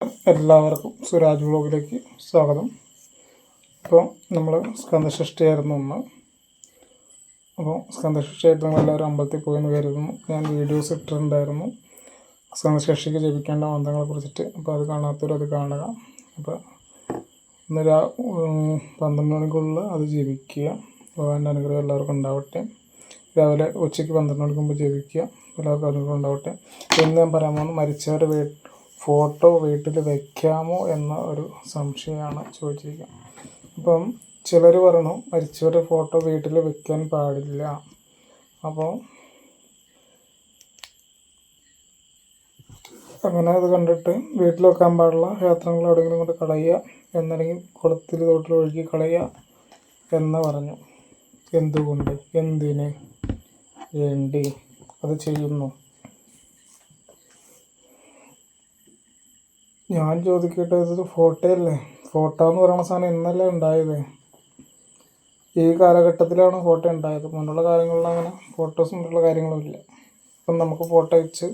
എല്ലാവർക്കും സുരാജ് വ്ളോഗിലേക്ക് സ്വാഗതം. ഇപ്പോൾ നമ്മൾ സ്കന്ധഷ്ടിയായിരുന്നു ഒന്ന് അപ്പോൾ സ്കന്ധഷ്ടിയായിട്ട് നമ്മൾ എല്ലാവരും അമ്പലത്തിൽ പോയെന്ന് കരുതുന്നു. ഞാൻ വീഡിയോസ് ഇട്ടിട്ടുണ്ടായിരുന്നു. സ്കന്ധഷ്ടിക്ക് ജപിക്കേണ്ട മന്ത്രങ്ങളെ കുറിച്ചിട്ട്. അപ്പോൾ അത് കാണാത്തവരും അത് കാണുക. അപ്പോൾ ഇന്ന് രാ പന്ത്രണ്ട് മണിക്കുള്ളിൽ അത് ജപിക്കുക. ഭഗവാന്റെ അനുഗ്രഹം എല്ലാവർക്കും ഉണ്ടാവട്ടെ. രാവിലെ ഉച്ചയ്ക്ക് പന്ത്രണ്ട് മണിക്ക് മുമ്പ് ജപിക്കുക. എല്ലാവർക്കും അനുഗ്രഹം ഉണ്ടാവട്ടെ. ഇന്ന് ഞാൻ പറയാൻ പോകുന്നത് മരിച്ചവരുടെ ഫോട്ടോ വീട്ടിൽ വെക്കാമോ എന്ന ഒരു സംശയമാണ് ചോദിച്ചിരിക്കുന്നത്. അപ്പം ചിലർ പറഞ്ഞു മരിച്ചവരുടെ ഫോട്ടോ വീട്ടിൽ വെക്കാൻ പാടില്ല. അപ്പോൾ അങ്ങനെ അത് കണ്ടിട്ട് വീട്ടിൽ വെക്കാൻ പാടില്ല ക്ഷേത്രങ്ങൾ എവിടെയെങ്കിലും കൊണ്ട് കളയുക എന്നല്ലെങ്കിൽ കുളത്തിൽ തോട്ടിൽ ഒഴുകി കളയുക എന്ന് പറഞ്ഞു. എന്തുകൊണ്ട്? എന്തിന് വേണ്ടി? അത് ചെയ്യുന്നു. ഞാൻ ചോദിക്കട്ടെ ഇതൊരു ഫോട്ടോ അല്ലേ? ഫോട്ടോ എന്ന് പറയുന്ന സാധനം ഇന്നല്ലേ ഉണ്ടായത്? ഈ കാലഘട്ടത്തിലാണ് ഫോട്ടോ ഉണ്ടായത്. മുന്നുള്ള കാലങ്ങളിൽ അങ്ങനെ ഫോട്ടോസ് മുന്നുള്ള കാര്യങ്ങളും ഇല്ല. ഇപ്പം നമുക്ക് ഫോട്ടോ വെച്ച്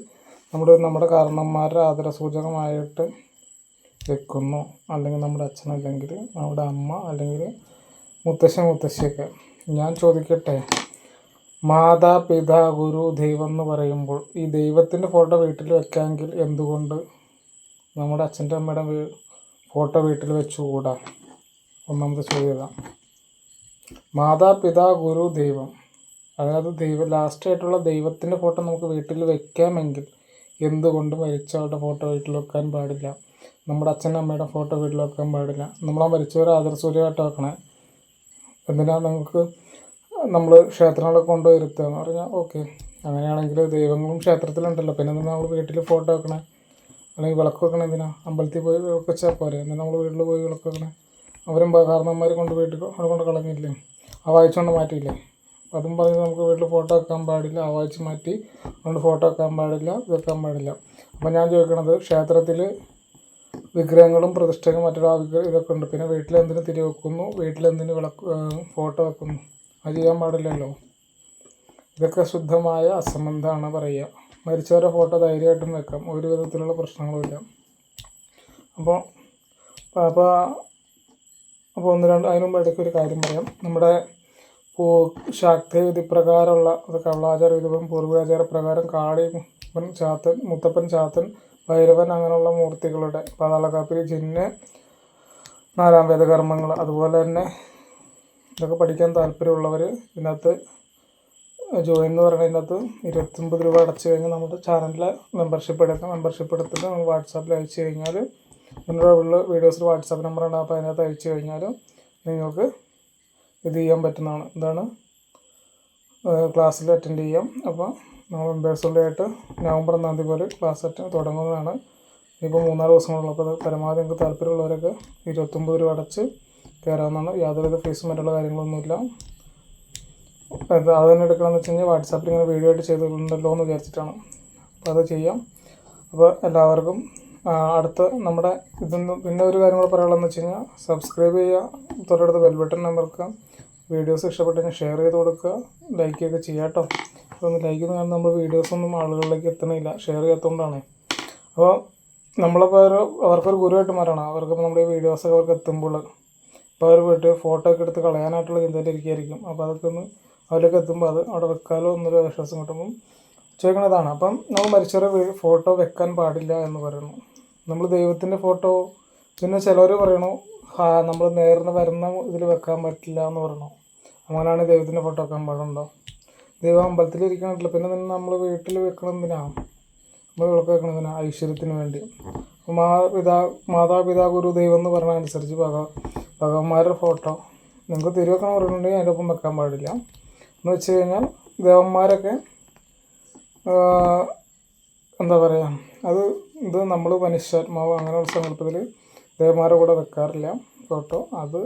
നമ്മുടെ നമ്മുടെ കാരണന്മാരുടെ ആദരസൂചകമായിട്ട് വെക്കുന്നു. അല്ലെങ്കിൽ നമ്മുടെ അച്ഛൻ അല്ലെങ്കിൽ നമ്മുടെ അമ്മ അല്ലെങ്കിൽ മുത്തശ്ശൻ മുത്തശ്ശിയൊക്കെ. ഞാൻ ചോദിക്കട്ടെ മാതാപിതാ ഗുരു ദൈവം എന്ന് പറയുമ്പോൾ ഈ ദൈവത്തിന്റെ ഫോട്ടോ വീട്ടിൽ വെക്കാമെങ്കിൽ എന്തുകൊണ്ട്? നമ്മുടെ അച്ഛന്റെ അമ്മയുടെ ഫോട്ടോ വീട്ടിൽ വെച്ചുകൂടാ? ഒന്നാമത്തെ ചോദ്യം മാതാപിതാ ഗുരു ദൈവം. അതായത് ദൈവം ലാസ്റ്റ് ആയിട്ടുള്ള ദൈവത്തിന്റെ ഫോട്ടോ നമുക്ക് വീട്ടിൽ വെക്കാമെങ്കിൽ എന്തുകൊണ്ട് മരിച്ചവരുടെ ഫോട്ടോ വീട്ടിൽ വെക്കാൻ പാടില്ല? നമ്മുടെ അച്ഛന്റെ അമ്മയുടെ ഫോട്ടോ വീട്ടിൽ വെക്കാൻ പാടില്ല. നമ്മളാ മരിച്ചവരെ ആദർശൂര്യമായിട്ട് വെക്കണേ. എന്തിനാ നമുക്ക് നമ്മൾ ക്ഷേത്രങ്ങളൊക്കെ കൊണ്ടുവരുത്തുക എന്ന് പറഞ്ഞാൽ ഓക്കെ അങ്ങനെയാണെങ്കിൽ ദൈവങ്ങളും ക്ഷേത്രത്തിലുണ്ടല്ലോ. പിന്നെ നമ്മൾ വീട്ടിൽ ഫോട്ടോ വെക്കണേ? അല്ലെങ്കിൽ വിളക്ക് വെക്കണം എന്തിനാ? അമ്പലത്തിൽ പോയി വിളക്ക് വെച്ചാൽ പോരെ? എന്നാൽ നമ്മൾ വീട്ടിൽ പോയി വിളക്ക് വെക്കണേ? അവരും കാരണന്മാർ കൊണ്ട് വീട്ടിൽ അവിടെ കൊണ്ട് കളഞ്ഞില്ലേ? ആ വായിച്ചുകൊണ്ട് മാറ്റിയില്ലേ? അതും പറഞ്ഞ് നമുക്ക് വീട്ടിൽ ഫോട്ടോ വെക്കാൻ പാടില്ല. ആ വായിച്ച് മാറ്റി അതുകൊണ്ട് ഫോട്ടോ വെക്കാൻ പാടില്ല വെക്കാൻ പാടില്ല. അപ്പം ഞാൻ ചോദിക്കണത് ക്ഷേത്രത്തിൽ വിഗ്രഹങ്ങളും പ്രതിഷ്ഠകളും മറ്റുള്ള വിഗ്രഹം ഇതൊക്കെ ഉണ്ട്. പിന്നെ വീട്ടിൽ എന്തിനു തിരി വെക്കുന്നു? വീട്ടിൽ എന്തിനു വിളക്ക് ഫോട്ടോ വെക്കുന്നു? അത് ചെയ്യാൻ പാടില്ലല്ലോ. ഇതൊക്കെ ശുദ്ധമായ അസംബന്ധമാണ് പറയുക. മരിച്ചവരുടെ ഫോട്ടോ ധൈര്യമായിട്ടും വെക്കാം. ഒരു വിധത്തിലുള്ള പ്രശ്നങ്ങളുമില്ല. അപ്പോൾ അപ്പോൾ അപ്പോൾ ഒന്ന് രണ്ട് അതിന് മുമ്പ് ഇടയ്ക്ക് ഒരു കാര്യം പറയാം. നമ്മുടെ പൂ ശാക്തി വിധി പ്രകാരമുള്ള കവളാചാര വിധിപ്പം പൂർവാചാര പ്രകാരം കാളി മുപ്പൻ ചാത്തൻ മുത്തപ്പൻ ചാത്തൻ ഭൈരവൻ അങ്ങനെയുള്ള മൂർത്തികളുടെ പാതാളക്കാപ്പിരി ജിന്ന് നാലാം വേദകർമ്മങ്ങൾ അതുപോലെ തന്നെ ഇതൊക്കെ പഠിക്കാൻ താല്പര്യമുള്ളവർ ഇതിനകത്ത് ജോയിൻ എന്ന് പറയുന്നതിനകത്ത് ഇരുപത്തൊമ്പത് രൂപ അടച്ചു കഴിഞ്ഞാൽ നമ്മുടെ ചാനലിൽ മെമ്പർഷിപ്പ് എടുക്കാം. മെമ്പർഷിപ്പ് എടുത്തിട്ട് നമ്മൾ വാട്സാപ്പിൽ അയച്ചു കഴിഞ്ഞാൽ മുന്നുള്ള വീഡിയോസിൽ വാട്സാപ്പ് നമ്പറാണ് അപ്പോൾ അതിനകത്ത് അയച്ചു കഴിഞ്ഞാൽ നിങ്ങൾക്ക് ഇത് ചെയ്യാൻ പറ്റുന്നതാണ്. എന്താണ് ക്ലാസ്സിൽ അറ്റൻഡ് ചെയ്യാം. അപ്പോൾ നമ്മൾ മെമ്പേഴ്സുള്ളതായിട്ട് നവംബർ ഒന്നാം തീയതി പോലെ ക്ലാസ് അറ്റൻഡ് തുടങ്ങുന്നതാണ്. ഇപ്പോൾ മൂന്നാൽ ദിവസങ്ങളുള്ളൂ. അപ്പോൾ പരമാവധി നിങ്ങൾക്ക് താല്പര്യമുള്ളവരൊക്കെ ഇരുപത്തൊമ്പത് രൂപ അടച്ച് കയറാവുന്നതാണ്. യാതൊരുവിധ ഫീസും മറ്റുള്ള കാര്യങ്ങളൊന്നുമില്ല. അത് തന്നെ എടുക്കണമെന്ന് വെച്ച് കഴിഞ്ഞാൽ വാട്സാപ്പിൽ ഇങ്ങനെ വീഡിയോ ആയിട്ട് ചെയ്തിട്ടുണ്ടല്ലോ എന്ന് വിചാരിച്ചിട്ടാണ്. അപ്പോൾ അത് ചെയ്യാം. അപ്പോൾ എല്ലാവർക്കും അടുത്ത് നമ്മുടെ ഇതൊന്ന് പിന്നെ ഒരു കാര്യം കൂടെ പറയാനുള്ളതെന്ന് വെച്ച് കഴിഞ്ഞാൽ സബ്സ്ക്രൈബ് ചെയ്യുക തൊട്ടടുത്ത് ബെൽ ബട്ടൺ അമർക്കുക വീഡിയോസ് ഇഷ്ടപ്പെട്ടെങ്കിൽ ഷെയർ ചെയ്ത് കൊടുക്കുക ലൈക്ക് ഒക്കെ ചെയ്യാം കേട്ടോ അതൊന്ന് ലൈക്ക് ചെയ്യുന്ന കാരണം നമ്മൾ വീഡിയോസൊന്നും ആളുകളിലേക്ക് എത്തണില്ല ഷെയർ ചെയ്യാത്തതുകൊണ്ടാണ് അപ്പോൾ നമ്മളിപ്പോൾ ഒരു അവർക്കൊരു ഗുരുവായിട്ട് മാറണം. അവർക്ക് നമ്മുടെ ഈ വീഡിയോസൊക്കെ അവർക്ക് എത്തുമ്പോൾ. ഇപ്പോൾ അവർ പോയിട്ട് ഫോട്ടോ ഒക്കെ എടുത്ത് കളയാനായിട്ടുള്ള ചിന്തയിലിരിക്കുകയായിരിക്കും അപ്പോൾ അതൊക്കെ ഒന്ന് അവരിലേക്ക് എത്തുമ്പോൾ അത് അവിടെ വെക്കാലോ എന്നൊരു വിശ്വാസം കിട്ടുമ്പം ചോദിക്കുന്നതാണ് അപ്പം നമ്മൾ മരിച്ചവരെ ഫോട്ടോ വെക്കാൻ പാടില്ല എന്ന് പറയുന്നു. നമ്മൾ ദൈവത്തിന്റെ ഫോട്ടോ പിന്നെ ചിലർ പറയണു ഹാ നമ്മൾ നേർന്ന് വരുന്ന ഇതിൽ വെക്കാൻ പറ്റില്ല എന്ന് പറയണു. അങ്ങനെയാണ് ദൈവത്തിന്റെ ഫോട്ടോ വെക്കാൻ പാടുണ്ടോ? ദൈവം അമ്പലത്തിൽ ഇരിക്കണില്ല പിന്നെ തന്നെ നമ്മൾ വീട്ടിൽ വെക്കണമെന്തിനാണ് നമ്മൾ വിളക്ക് വെക്കണതിനാ ഐശ്വര്യത്തിന് വേണ്ടി. പിതാ മാതാപിതാ ഗുരു ദൈവം എന്ന് പറഞ്ഞ അനുസരിച്ച് ഭഗ ഭഗവാന്മാരുടെ ഫോട്ടോ. നിങ്ങൾക്ക് തിരുവെക്കണം പറഞ്ഞിട്ടുണ്ടെങ്കിൽ അതിന്റെ ഒപ്പം വെക്കാൻ പാടില്ല. എന്ന് വെച്ച് കഴിഞ്ഞാൽ ദേവന്മാരൊക്കെ എന്താ പറയുക അത് ഇത് നമ്മൾ മനുഷ്യാത്മാവ് അങ്ങനെയുള്ള സങ്കല്പത്തിൽ ദേവന്മാരുടെ കൂടെ വെക്കാറില്ല. ഫോട്ടോ അത്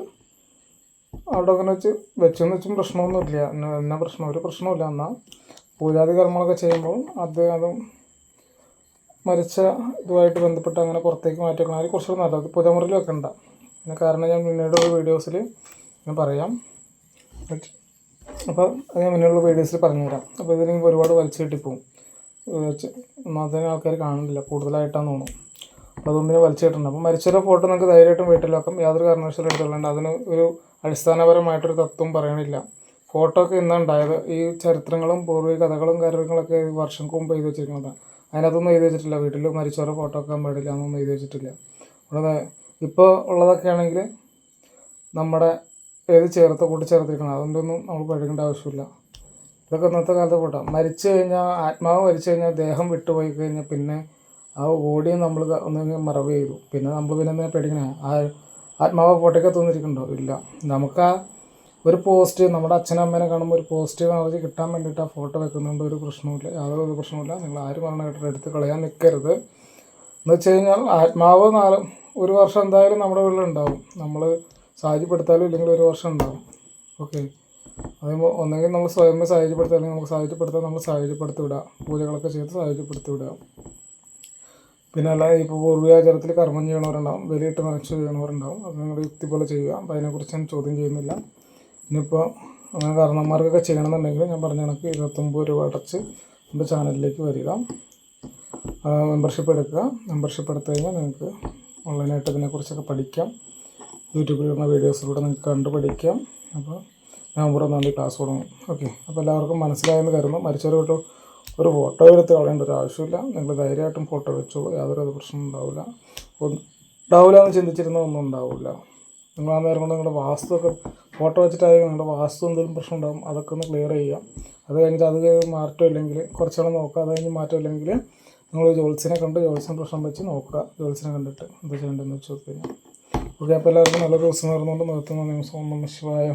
അവിടെ അങ്ങനെ വെച്ച് വെച്ചെന്ന് വെച്ചും പ്രശ്നമൊന്നുമില്ല. എന്ന പ്രശ്നം? ഒരു പ്രശ്നമില്ല എന്നാൽ പൂജാതി കർമ്മങ്ങളൊക്കെ ചെയ്യുമ്പോൾ അത് അതും മരിച്ച ഇതുമായിട്ട് ബന്ധപ്പെട്ട് അങ്ങനെ പുറത്തേക്ക് മാറ്റി വെക്കണം അതിൽ കുറച്ചുകൂടെ നല്ലത്. പൂജാമുറിയിൽ വെക്കണ്ട. അതിന് കാരണം ഞാൻ പിന്നീട് ഒരു വീഡിയോസിൽ ഞാൻ പറയാം. അപ്പോൾ അത് ഞാൻ മുന്നിലുള്ള വീഡിയോസിൽ പറഞ്ഞുതരാം. അപ്പോൾ ഇതിന് ഒരുപാട് വലിച്ചു കിട്ടിപ്പോവും. ഒന്നാമത്തെ ആൾക്കാർ കാണുന്നില്ല. കൂടുതലായിട്ടാന്ന് തോന്നുന്നു. അപ്പോൾ അതുകൊണ്ട് ഞാൻ വലിച്ചു കിട്ടുന്നുണ്ട് അപ്പോൾ മരിച്ചൊരു ഫോട്ടോ നമുക്ക് ധൈര്യമായിട്ടും വീട്ടിൽ വെക്കാം യാതൊരു കാരണവശാലും എടുത്തുകൊണ്ട് അതിന് ഒരു അടിസ്ഥാനപരമായിട്ടൊരു തത്വം പറയണില്ല. ഫോട്ടോ ഒക്കെ ഇന്നാണ് ഉണ്ടായത് ഈ ചരിത്രങ്ങളും പൂർവ കഥകളും കാര്യങ്ങളൊക്കെ വർഷങ്ങൾക്ക് മുമ്പ് എഴുതി വെച്ചിരിക്കുന്നതാണ് അതിനകത്തൊന്നും എഴുതി വെച്ചിട്ടില്ല. വീട്ടിൽ മരിച്ചവരുടെ ഫോട്ടോ വെക്കാൻ പാടില്ല. എന്നൊന്നും എഴുതി വെച്ചിട്ടില്ല. ഇപ്പോൾ ഉള്ളതൊക്കെ ആണെങ്കിൽ നമ്മുടെ ഏത് ചേർത്ത് കൂട്ടിച്ചേർത്തിരിക്കണം അതുകൊണ്ടൊന്നും നമ്മൾ പഠിക്കേണ്ട ആവശ്യമില്ല. ഇതൊക്കെ ഇന്നത്തെ കാലത്ത് കൂട്ടാം മരിച്ചു കഴിഞ്ഞാൽ ആത്മാവ് മരിച്ചു കഴിഞ്ഞാൽ ദേഹം വിട്ടുപോയി കഴിഞ്ഞാൽ പിന്നെ ആ ബോഡിയെ നമ്മൾ ഒന്നെങ്കിൽ മറവ് ചെയ്തു. പിന്നെ നമ്മൾ പിന്നെ എന്തിനാ പേടിക്കണേ? ആ ആത്മാവ് ഫോട്ടോയ്ക്ക് തോന്നിരിക്കണ്ടോ ഇല്ല. നമുക്ക് ആ ഒരു പോസ്റ്റ് നമ്മുടെ അച്ഛനും അമ്മേനെ കാണുമ്പോൾ ഒരു പോസിറ്റീവ് എനർജി കിട്ടാൻ വേണ്ടിയിട്ട് ആ ഫോട്ടോ വെക്കുന്നുണ്ട്. ഒരു പ്രശ്നമില്ല യാതൊരു ഒരു പ്രശ്നവുമില്ല. നിങ്ങൾ ആര് പറഞ്ഞിട്ട് എടുത്ത് കളയാൻ നിൽക്കരുത് എന്ന് വെച്ച് കഴിഞ്ഞാൽ ആത്മാവ് നാല് ഒരു വർഷം എന്തായാലും നമ്മുടെ വീട്ടിലുണ്ടാവും നമ്മൾ സാഹചര്യപ്പെടുത്താലും ഇല്ലെങ്കിൽ ഒരു വർഷം ഉണ്ടാവും. ഓക്കെ അതേപോലെ ഒന്നെങ്കിൽ നമ്മൾ സ്വയമേ സാഹചര്യപ്പെടുത്തുക അല്ലെങ്കിൽ നമുക്ക് സാഹചര്യപ്പെടുത്താൻ നമ്മൾ സാഹചര്യപ്പെടുത്തി വിടുക പൂജകളൊക്കെ ചെയ്ത് സാഹചര്യപ്പെടുത്തി വിടുക പിന്നെ അല്ല ഇപ്പോൾ പൂർവാചാരത്തിൽ കർമ്മം ചെയ്യണവരുണ്ടാവും വിലയിട്ട് നിറച്ച് ചെയ്യണവരുണ്ടാവും അത് നിങ്ങളുടെ യുക്തി പോലെ ചെയ്യുക. അപ്പോൾ അതിനെക്കുറിച്ച് ഞാൻ ചോദ്യം ചെയ്യുന്നില്ല. ഇനിയിപ്പോൾ അങ്ങനെ കാരണന്മാർക്കൊക്കെ ചെയ്യണമെന്നുണ്ടെങ്കിൽ ഞാൻ പറഞ്ഞ കണക്ക് ഇരുപത്തൊമ്പത് രൂപ അടച്ച് എന്റെ ചാനലിലേക്ക് വരിക. മെമ്പർഷിപ്പ് എടുക്കുക. മെമ്പർഷിപ്പ് എടുത്തു കഴിഞ്ഞാൽ നിങ്ങൾക്ക് ഓൺലൈനായിട്ട് ഇതിനെക്കുറിച്ചൊക്കെ പഠിക്കാം. വരുന്ന വീഡിയോസിലൂടെ നിങ്ങൾക്ക് കണ്ടുപഠിക്കാം. അപ്പോൾ നവംബർ ഒന്നാം തീയതി ക്ലാസ് തുടങ്ങും. ഓക്കെ അപ്പോൾ എല്ലാവർക്കും മനസ്സിലായെന്ന് കരുതുന്നു. മരിച്ചവരോട്ട് ഒരു ഫോട്ടോ എടുത്ത് കളയേണ്ട ഒരു ആവശ്യമില്ല. നിങ്ങൾ ധൈര്യമായിട്ടും ഫോട്ടോ വെച്ചോളൂ. യാതൊരു പ്രശ്നം ഉണ്ടാവില്ല. ഉണ്ടാവില്ല എന്ന് ചിന്തിച്ചിരുന്ന ഒന്നും ഉണ്ടാവില്ല. നിങ്ങൾ ആ നേരം കൊണ്ട് നിങ്ങളുടെ വാസ്തു ഒക്കെ ഫോട്ടോ വെച്ചിട്ടായി നിങ്ങളുടെ വാസ്തു എന്തെങ്കിലും പ്രശ്നം ഉണ്ടാകും അതൊക്കെ ഒന്ന് ക്ലിയർ ചെയ്യാം. അത് കഴിഞ്ഞിട്ട് അത് മാറ്റമില്ലെങ്കിൽ കുറച്ചുകൂടെ നോക്കുക. അത് കഴിഞ്ഞ് മാറ്റമില്ലെങ്കിൽ നിങ്ങൾ ജോത്സ്യനെ കണ്ട് ജോത്സ്യൻ പ്രശ്നം വെച്ച് നോക്കുക. ജോത്സ്യനെ കണ്ടിട്ട് എന്താ ചെയ്യേണ്ടതെന്ന് വെച്ച് കഴിഞ്ഞാൽ. ഓക്കെ അപ്പോൾ എല്ലാവർക്കും നല്ല ദിവസം നേർന്നുകൊണ്ട് നിർത്തുന്നു. നിമിഷം ഒന്നും ശിവായ.